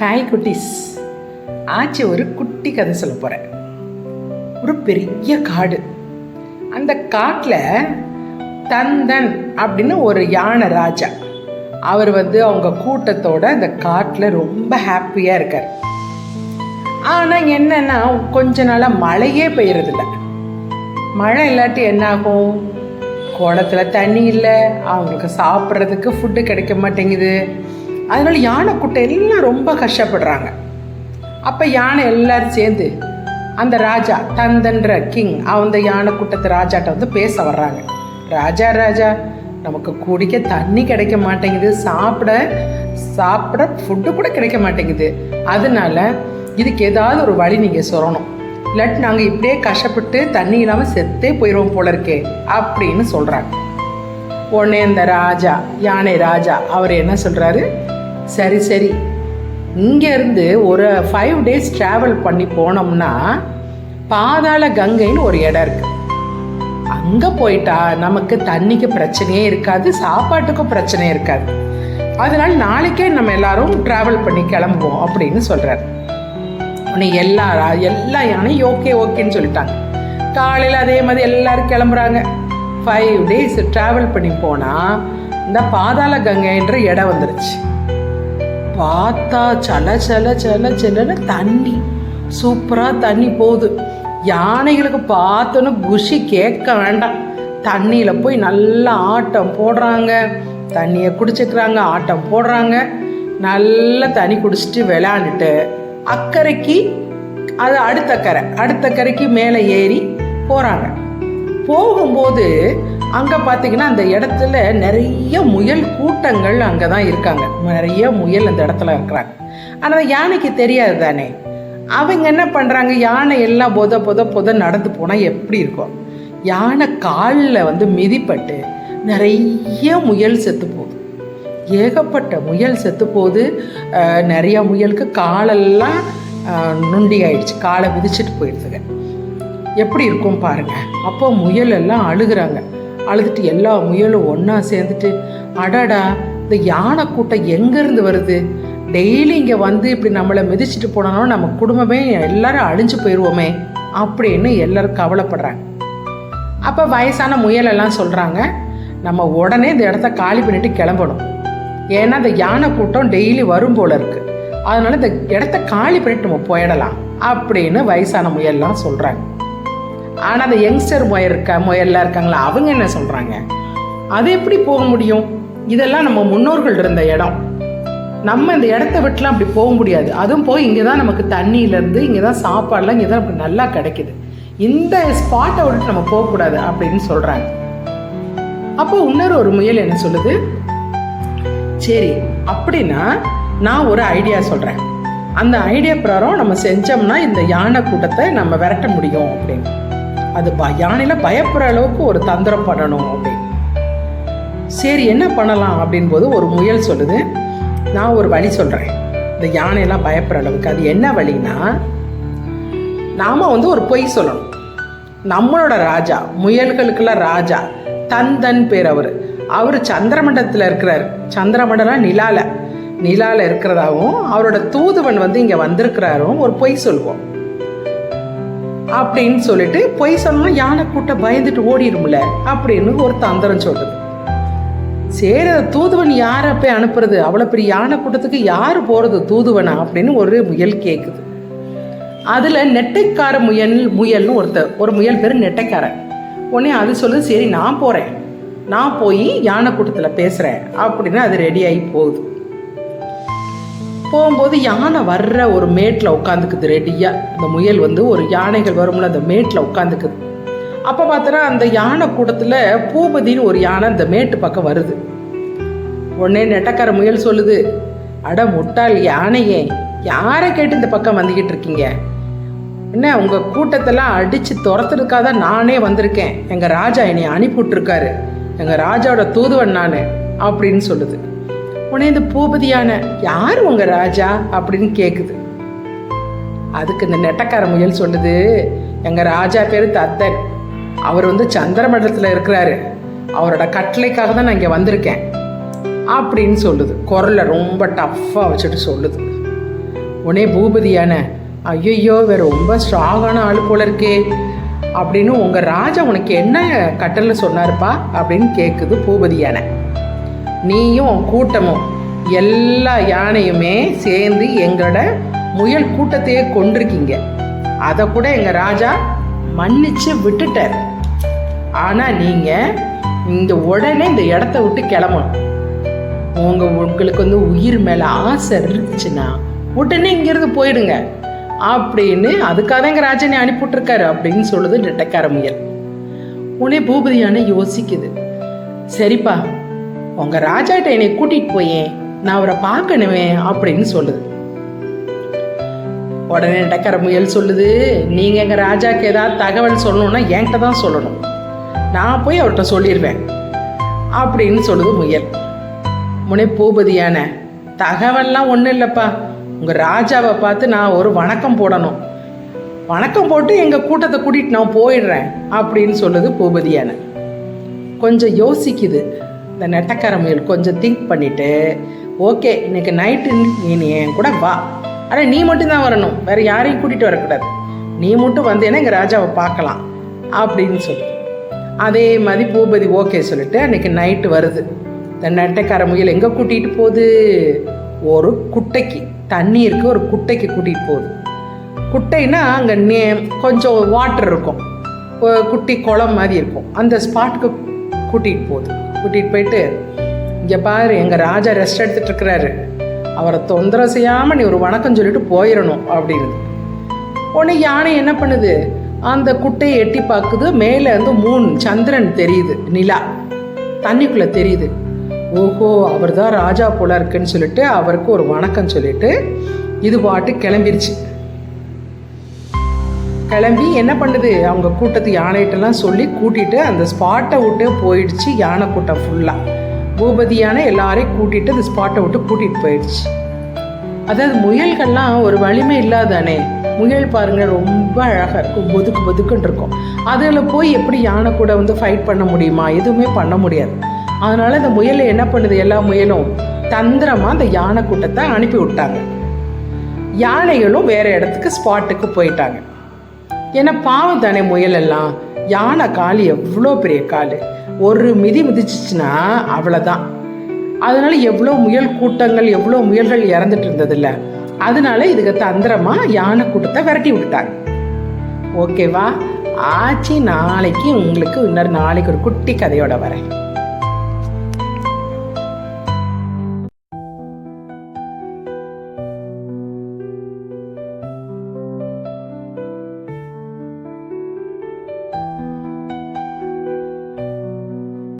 Hi குட்டீஸ். ஆச்சி ஒரு குட்டி கதை சொல்ல போகிறேன் ஒரு பெரிய காடு. அந்த காட்டில் தந்தன் அப்படின்னு ஒரு யானை ராஜா. அவர் வந்து அவங்க கூட்டத்தோட அந்த காட்டில் ரொம்ப ஹாப்பியாக இருக்கார். ஆனால் என்னென்னா கொஞ்ச நாளாக மழையே பெய்யறதில்ல. மழை இல்லாட்டி என்ன ஆகும் குளத்துல தண்ணி இல்லை. அவங்களுக்கு சாப்பிட்றதுக்கு ஃபுட்டு கிடைக்க மாட்டேங்குது. அதனால யானை கூட்டம் எல்லாம் ரொம்ப கஷ்டப்படுறாங்க. அப்போ யானை எல்லாரும் சேர்ந்து அந்த ராஜா தந்தன்ற கிங் அந்த யானை கூட்டத்து ராஜாட்ட வந்து பேச வர்றாங்க. ராஜா ராஜா நமக்கு குடிக்க தண்ணி கிடைக்க மாட்டேங்குது. சாப்பிட சாப்பிட ஃபுட்டு கூட கிடைக்க மாட்டேங்குது. அதனால இதுக்கு ஏதாவது ஒரு வழி நீங்கள் சொல்லணும். இல்லாட்டி நாங்கள் இப்படியே கஷ்டப்பட்டு தண்ணி இல்லாமல் செத்தே போயிடுவோம் போல இருக்கே அப்படின்னு சொல்கிறாங்க உடனே இந்த ராஜா யானை ராஜா அவர் என்ன சொல்கிறாரு சரி சரி. இங்கேருந்து ஒரு ஃபைவ் டேஸ் ட்ராவல் பண்ணி போனோம்னா பாதாள கங்கைன்னு ஒரு இடம் இருக்கு. அங்கே போயிட்டா நமக்கு தண்ணிக்கு பிரச்சனையே இருக்காது சாப்பாட்டுக்கும் பிரச்சனையே இருக்காது. அதனால் நாளைக்கே நம்ம எல்லாரும் ட்ராவல் பண்ணி கிளம்புவோம் அப்படின்னு சொல்கிறாரு உன்னை எல்லா எல்லா யானையும் ஓகே ஓகேன்னு சொல்லிட்டாங்க. காலையில் அதே மாதிரி எல்லாரும் கிளம்புறாங்க. ஃபைவ் டேஸ் ட்ராவல் பண்ணி போனால் இந்த பாதாள கங்கைன்ற இடம் வந்துருச்சு. பார்த்தா சல சல சல சலன்னு தண்ணி. சூப்பராக தண்ணி போகுது. யானைகளுக்கு பார்த்தோன்னு குஷி கேட்க வேண்டாம். தண்ணியில் போய் நல்லா ஆட்டம் போடுறாங்க. தண்ணியை குடிச்சிக்கிறாங்க ஆட்டம் போடுறாங்க. நல்லா தண்ணி குடிச்சிட்டு விளையாண்டுட்டு அக்கறைக்கு அது அடுத்த கரை அடுத்த கரைக்கு மேலே ஏறி போகிறாங்க போகும்போது அங்கே பார்த்தீங்கன்னா அந்த இடத்துல நிறைய முயல் கூட்டங்கள் அங்கே தான் இருக்காங்க. நிறைய முயல் அந்த இடத்துல இருக்கிறாங்க. ஆனால் யானைக்கு தெரியாது தானே. அவங்க என்ன பண்ணுறாங்க யானை எல்லாம் பொத பொத பொத நடந்து போனால் எப்படி இருக்கும்? யானை காலில் வந்து மிதிப்பட்டு நிறைய முயல் செத்து போகுது. ஏகப்பட்ட முயல் செத்து போகுது. நிறைய முயலுக்கு காலெல்லாம் நுண்டி நொண்டி ஆயிடுச்சு காலை மிதிச்சிட்டு போயிடுதுங்க. எப்படி இருக்கும் பாருங்க. அப்போ முயல் எல்லாம் அழுகுறாங்க. அழுதுட்டு எல்லா முயலும் ஒன்றா சேர்ந்துட்டு அடடா இந்த யானை கூட்டம் எங்கேருந்து வருது? டெய்லி இங்கே வந்து இப்படி நம்மளை மிதிச்சிட்டு போனோம்னா நம்ம குடும்பமே எல்லாரும் அழிஞ்சு போயிடுவோமே அப்படின்னு எல்லாரும் கவலைப்படுறாங்க. அப்போ வயசான முயலெல்லாம் சொல்கிறாங்க நம்ம உடனே இந்த இடத்த காலி பண்ணிட்டு கிளம்பணும். ஏன்னா இந்த யானை கூட்டம் டெய்லி வரும் போல இருக்கு. அதனால இந்த இடத்த காலி பண்ணிட்டு நம்ம போயிடலாம் அப்படின்னு வயசான முயல்லாம் சொல்கிறாங்க ஆனால் அந்த யங்ஸ்டர் முயல் இருக்க முயல்லாம் இருக்காங்களா அவங்க என்ன சொல்கிறாங்க அது எப்படி போக முடியும்? இதெல்லாம் நம்ம முன்னோர்கள் இருந்த இடம். நம்ம இந்த இடத்த விட்டுலாம் அப்படி போக முடியாது. அதுவும் போய் இங்கே தான் நமக்கு தண்ணியிலேருந்து இங்கே தான் சாப்பாடுலாம் இங்கே தான் நமக்கு நல்லா கிடைக்குது. இந்த ஸ்பாட்டை விட்டு நம்ம போகக்கூடாது அப்படின்னு சொல்கிறாங்க அப்போ இன்னொரு ஒரு முயல் என்ன சொல்லுது? சரி அப்படின்னா நான் ஒரு ஐடியா சொல்கிறேன் அந்த ஐடியா பிரகாரம் நம்ம செஞ்சோம்னா இந்த யானை கூட்டத்தை நம்ம விரட்ட முடியும் அப்படின்னு. அது ப யானையில் பயப்படுற அளவுக்கு ஒரு தந்திரம் பண்ணணும் அப்படின்னு. சரி என்ன பண்ணலாம் அப்படின் போது ஒரு முயல் சொல்லுது. நான் ஒரு வழி சொல்கிறேன் இந்த யானையெல்லாம் பயப்படுற அளவுக்கு அது என்ன வழின்னா நாம் வந்து ஒரு பொய் சொல்லணும். நம்மளோட ராஜா முயல்களுக்கெல்லாம் ராஜா தந்தன் பேர் அவர். அவர் சந்திரமண்டலத்தில் இருக்கிறார். சந்திரமண்டலம் நிலாவில் நிலாவில் இருக்கிறதாவும் அவரோட தூதுவன் வந்து இங்கே வந்திருக்கிறாரும் ஒரு பொய் சொல்லுவோம். அப்படின்னு சொல்லிட்டு பொய் சொன்னா யானை கூட்ட பயந்துட்டு ஓடிடும்ல அப்படின்னு ஒரு தந்திரம் சொல்லுது. சரி அது தூதுவன் யாரை போய் அனுப்புறது? அவ்வளோ பெரிய யானை கூட்டத்துக்கு யார் போகிறது தூதுவனா அப்படின்னு ஒரு முயல் கேட்குது அதில் நெட்டைக்கார முயல் முயல்னு ஒருத்தர் ஒரு முயல் பேர் நெட்டைக்காரன். உடனே அது சொல்லுது சரி நான் போகிறேன் நான் போய் யானை கூட்டத்தில் பேசுகிறேன் அப்படின்னு அது ரெடி ஆகி போகுது. போகும்போது யானை வர்ற ஒரு மேட்டில் உட்காந்துக்குது ரெடியாக அந்த முயல் வந்து ஒரு யானைகள் வரும்ல அந்த மேட்டில் உட்காந்துக்குது. அப்போ பார்த்தோன்னா அந்த யானை கூட்டத்தில் பூபதின்னு ஒரு யானை அந்த மேட்டு பக்கம் வருது. உடனே நெட்டக்கார முயல் சொல்லுது அட முட்டாள் யானையே யாரை கேட்டு இந்த பக்கம் வந்துக்கிட்டு இருக்கீங்க? என்ன உங்கள் கூட்டத்தெல்லாம் அடித்து துரத்துறதுக்காக தான் நானே வந்திருக்கேன். எங்கள் ராஜா என்னை அனுப்பிவிட்ருக்காரு எங்கள் ராஜாவோட தூதுவன் நான் அப்படின்னு சொல்லுது. உடனே இந்த பூபதியான யார் உங்கள் ராஜா அப்படின்னு கேட்குது அதுக்கு இந்த நெட்டக்கார முயல் சொல்லுது எங்கள் ராஜா பேர் தத்தன். அவர் வந்து சந்திரமண்டலத்தில் இருக்கிறாரு. அவரோட கட்டளைக்காக தான் நான் இங்கே வந்திருக்கேன். அப்படின்னு சொல்லுது. குரலை ரொம்ப டஃப்பாக வச்சுட்டு சொல்லுது. உடனே பூபதியான ஐயோ வேற ரொம்ப ஸ்ட்ராங்கான ஆள் போல இருக்கே. அப்படின்னு உங்கள் ராஜா உனக்கு என்ன கட்டளை சொன்னாருப்பா? அப்படின்னு கேட்குது பூபதியான. நீயும் கூட்டமும் எல்லா யானையுமே சேர்ந்து எங்களோட முயல் கூட்டத்தையே கொண்டிருக்கீங்க. அதை கூட எங்கள் ராஜா மன்னிச்சு விட்டுட்டார். ஆனால் நீங்கள் இந்த உடனே இந்த இடத்த விட்டு கிளம்பணும். உங்கள் உங்களுக்கு வந்து உயிர் மேலே ஆசை இருந்துச்சுன்னா உடனே இங்கேருந்து போயிடுங்க. அப்படின்னு அதுக்காக தான் எங்கள் ராஜனை அனுப்பிவிட்ருக்காரு அப்படின்னு சொல்லுது டெட்டக்கார முயல். உடனே பூபதியான யோசிக்குது. சரிப்பா உங்கள் ராஜாட்ட என்னை கூட்டிகிட்டு போயே நான் அவரை பார்க்கணுமே அப்படின்னு சொல்லுது. உடனே நெட்டக்கார முயல் சொல்லுது நீங்கள் எங்கள் ராஜாக்கு ஏதாவது தகவல் சொல்லணும்னா என்கிட்ட தான் சொல்லணும். நான் போய் அவர்கிட்ட சொல்லிடுவேன் அப்படின்னு சொல்லுது முயல். முனை பூபதியான தகவல்லாம் ஒன்றும் இல்லைப்பா. உங்கள் ராஜாவை பார்த்து நான் ஒரு வணக்கம் போடணும். வணக்கம் போட்டு எங்கள் கூட்டத்தை கூட்டிகிட்டு நான் போயிடுறேன் அப்படின்னு சொல்லுது பூபதியான. கொஞ்சம் யோசிக்குது. இந்த நெட்டக்கார முயல் கொஞ்சம் திங்க் பண்ணிவிட்டு ஓகே இன்னைக்கு நைட்டு நீ என் கூட வா. ஆனால் நீ மட்டும்தான் வரணும். வேறு யாரையும் கூட்டிகிட்டு வரக்கூடாது. நீ மட்டும் வந்தேன்னா எங்கள் ராஜாவை பார்க்கலாம். அப்படின்னு சொல்லி. அதே மாதிரி பூபதி ஓகே சொல்லிட்டு அன்றைக்கி நைட்டு வருது. இந்த நெட்டைக்கார முயல் எங்கே கூட்டிகிட்டு போகுது? ஒரு குட்டைக்கு. தண்ணி இருக்கு ஒரு குட்டைக்கு கூட்டிகிட்டு போகுது. குட்டைன்னா அங்கே நே கொஞ்சம் வாட்டர் இருக்கும். குட்டி குளம் மாதிரி இருக்கும். அந்த ஸ்பாட்டுக்கு கூட்டிகிட்டு போகுது. கூட்டிகிட்டு போயிட்டு இங்கே பாரு எங்கள் ராஜா ரெஸ்ட் எடுத்துகிட்டு இருக்கிறாரு அவரை தொந்தரவு செய்யாமல் நீ ஒரு வணக்கம் சொல்லிட்டு போயிடணும் அப்படின்னு உடனே யானை என்ன பண்ணுது? அந்த குட்டையை எட்டி பார்க்குது. மேலே வந்து மூன் சந்திரன் தெரியுது நிலா. தண்ணிக்குள்ளே தெரியுது. ஓஹோ அவர் தான் ராஜா போல இருக்குன்னு சொல்லிட்டு அவருக்கு ஒரு வணக்கம் சொல்லிட்டு இது பாட்டு கிளம்பிருச்சு. கிளம்பி என்ன பண்ணுது? அவங்க கூட்டத்து யானைகிட்டலாம் சொல்லி கூட்டிட்டு அந்த ஸ்பாட்டை விட்டு போயிடுச்சு யானை கூட்டம் ஃபுல்லாக பூபதி யானை எல்லாரையும் கூட்டிட்டு அந்த ஸ்பாட்டை விட்டு கூட்டிகிட்டு போயிடுச்சு. அதாவது முயல்கள்லாம் ஒரு வலிமை இல்லாதானே? முயல் பாருங்கள் ரொம்ப அழகாக இருக்கும். பொதுக்கு பொதுக்குன்னு இருக்கும். அதில் போய் எப்படி யானை கூட வந்து ஃபைட் பண்ண முடியுமா? எதுவுமே பண்ண முடியாது. அதனால் இந்த முயலை என்ன பண்ணுது? எல்லா முயலும் தந்திரமாக அந்த யானை கூட்டத்தை அனுப்பி விட்டாங்க யானைகளும் வேறு இடத்துக்கு ஸ்பாட்டுக்கு போயிட்டாங்க. ஏன்னா பாவம் தானே முயல் எல்லாம். யானை கால் எவ்வளோ பெரிய கால். ஒரு மிதி மிதிச்சிச்சுன்னா அவ்வளோதான். அதனால எவ்வளோ முயல் கூட்டங்கள் எவ்வளோ முயல்கள் இறந்துட்டு இருந்ததில்ல. அதனால இதுக்கு தந்திரமா யானை கூட்டத்தை விரட்டி விட்டுட்டாங்க. ஓகேவா? ஆச்சி நாளைக்கு உங்களுக்கு இன்னொரு நாளைக்கு ஒரு குட்டி கதையோட வரேன்.